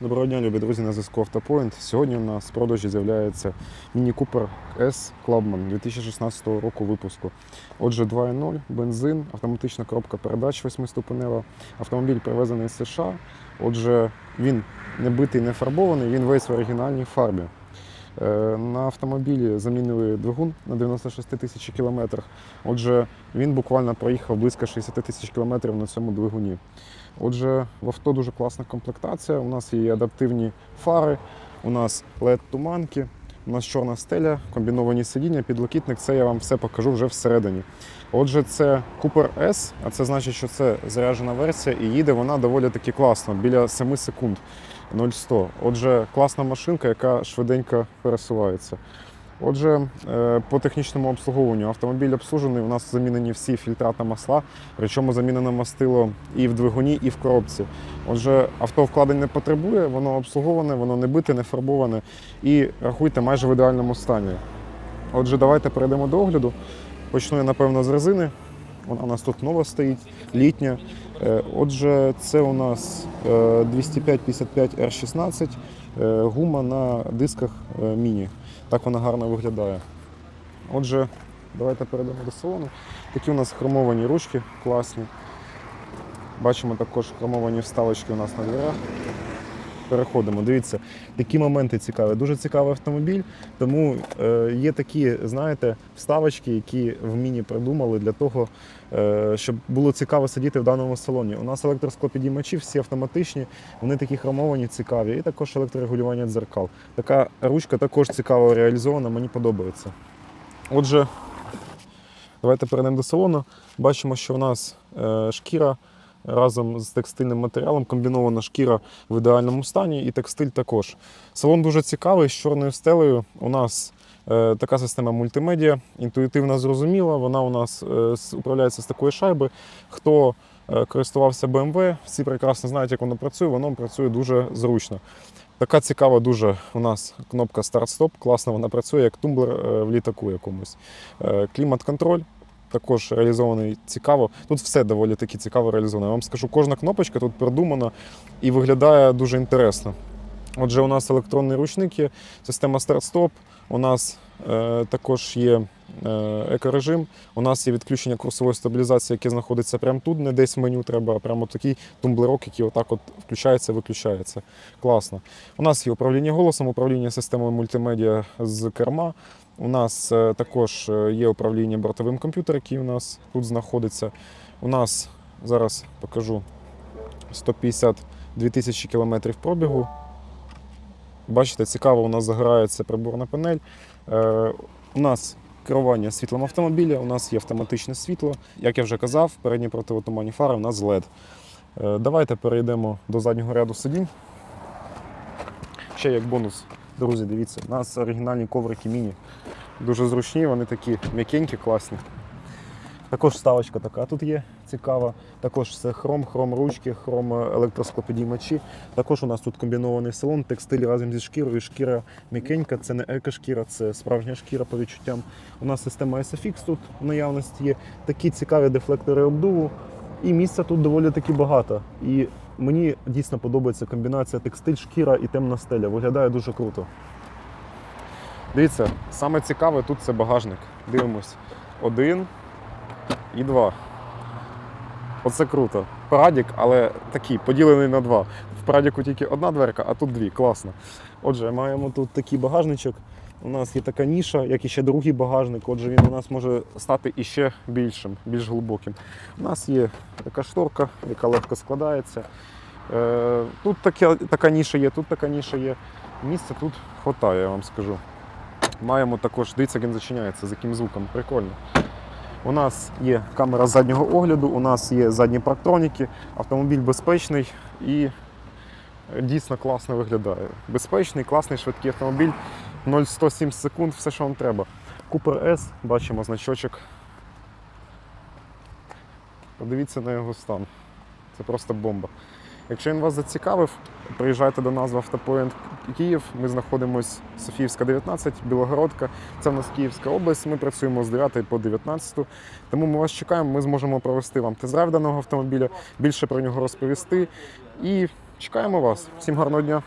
Доброго дня, любі друзі, на зв'язку Автопоінт. Сьогодні у нас в продажі з'являється Міні Cooper S Clubman 2016 року випуску. Отже, 2.0, бензин, автоматична коробка передач 8-ступенева. Автомобіль привезений з США. Отже, він не битий, не фарбований, він весь в оригінальній фарбі. Е, На автомобілі замінили двигун на 96 тисяч кілометрах. Отже, він буквально проїхав близько 60 тисяч кілометрів на цьому двигуні. Отже, в авто дуже класна комплектація. У нас є адаптивні фари, у нас LED-туманки, у нас чорна стеля, комбіновані сидіння, підлокітник. Це я вам все покажу вже всередині. Отже, це Cooper S, а це значить, що це заряджена версія, і їде вона доволі таки класно, біля 7 секунд 0-100. Отже, класна машинка, яка швиденько пересувається. Отже, е, по технічному обслуговуванню автомобіль обслужений. У нас замінені всі фільтра та масла, причому замінено мастило і в двигуні, і в коробці. Отже, авто вкладень не потребує, воно обслуговане, воно не бите, не фарбоване і рахуйте майже в ідеальному стані. Отже, давайте перейдемо до огляду. Почну я, напевно, з резини. Вона у нас тут нова стоїть, літня. Е, Отже, це у нас е, 205-55 R16, е, гума на дисках е, міні. Так вона гарно виглядає. Отже, давайте перейдемо до салону. Такі у нас хромовані ручки класні. Бачимо також хромовані вставочки у нас на дверях. Переходимо. Дивіться, такі моменти цікаві. Дуже цікавий автомобіль, тому е, є такі, знаєте, вставочки, які в міні придумали для того, е, щоб було цікаво сидіти в даному салоні. У нас електросклопідіймачі всі автоматичні, вони такі хромовані, цікаві, і також електрорегулювання дзеркал. Така ручка також цікаво реалізована, мені подобається. Отже, давайте перейдемо до салону. Бачимо, що у нас е, шкіра разом з текстильним матеріалом, комбінована шкіра в ідеальному стані, і текстиль також. Салон дуже цікавий з чорною стелею. У нас е, така система мультимедіа, інтуїтивно зрозуміла. Вона у нас е, управляється з такої шайби. Хто е, користувався BMW, всі прекрасно знають, як воно працює, воно працює дуже зручно. Така цікава дуже у нас кнопка старт-стоп. Класно вона працює, як тумблер в літаку якомусь. Клімат-контроль також реалізований цікаво. Тут все доволі таки цікаво реалізовано. Я вам скажу, кожна кнопочка тут продумана і виглядає дуже інтересно. Отже, у нас електронний ручник система старт-стоп. У нас е, також є е, екорежим. У нас є відключення курсової стабілізації, яке знаходиться прямо тут, не десь в меню треба, а прямо такий тумблерок, який отак от включається, виключається. Класно. У нас є управління голосом, управління системою мультимедіа з керма. У нас е, також є управління бортовим комп'ютером, який у нас тут знаходиться. У нас зараз покажу 152 тисячі кілометрів пробігу. Бачите, цікаво, у нас загорається приборна панель. Е, у нас керування світлом автомобіля, у нас є автоматичне світло. Як я вже казав, передні противотуманні фари у нас LED. Е, давайте перейдемо до заднього ряду сидінь. Ще як бонус, друзі, дивіться, у нас оригінальні коврики міні. Дуже зручні, вони такі м'якенькі, класні. Також вставочка така тут є цікава. Також все хром, хром ручки, хром е, електросклопідіймачі. Також у нас тут комбінований салон, текстиль разом зі шкірою. Шкіра м'якенька, це не екошкіра, це справжня шкіра по відчуттям. У нас система SFX тут в наявності є. Такі цікаві дефлектори обдуву. І місця тут доволі таки багато. І мені дійсно подобається комбінація текстиль, шкіра і темна стеля. Виглядає дуже круто. Дивіться, саме цікаве тут це багажник. Дивимось. Один і два. Оце круто. Парадік, але такий, поділений на два. В парадіку тільки одна дверка, а тут дві. Класно. Отже, маємо тут такий багажничок. У нас є така ніша, як і ще другий багажник. Отже, він у нас може стати іще більшим, більш глибоким. У нас є така шторка, яка легко складається. Е, Тут таке, така ніша є, тут така ніша є. Місця тут хватає, я вам скажу. Маємо також, дивіться, як він зачиняється, з яким звуком. Прикольно. У нас є камера заднього огляду, у нас є задні парктроніки, автомобіль безпечний і дійсно класно виглядає. Безпечний, класний, швидкий автомобіль. 0-107 секунд, все, що вам треба. Купер S, бачимо значочок. Подивіться на його стан. Це просто бомба. Якщо він вас зацікавив, приїжджайте до нас в Автопоінт Київ. Ми знаходимося Софіївська, 19, Білогородка. Це в нас Київська область. Ми працюємо з 9 по 19. Тому ми вас чекаємо, ми зможемо провести вам тест-драйв даного автомобіля, більше про нього розповісти і Чекаємо вас. Всім гарного дня.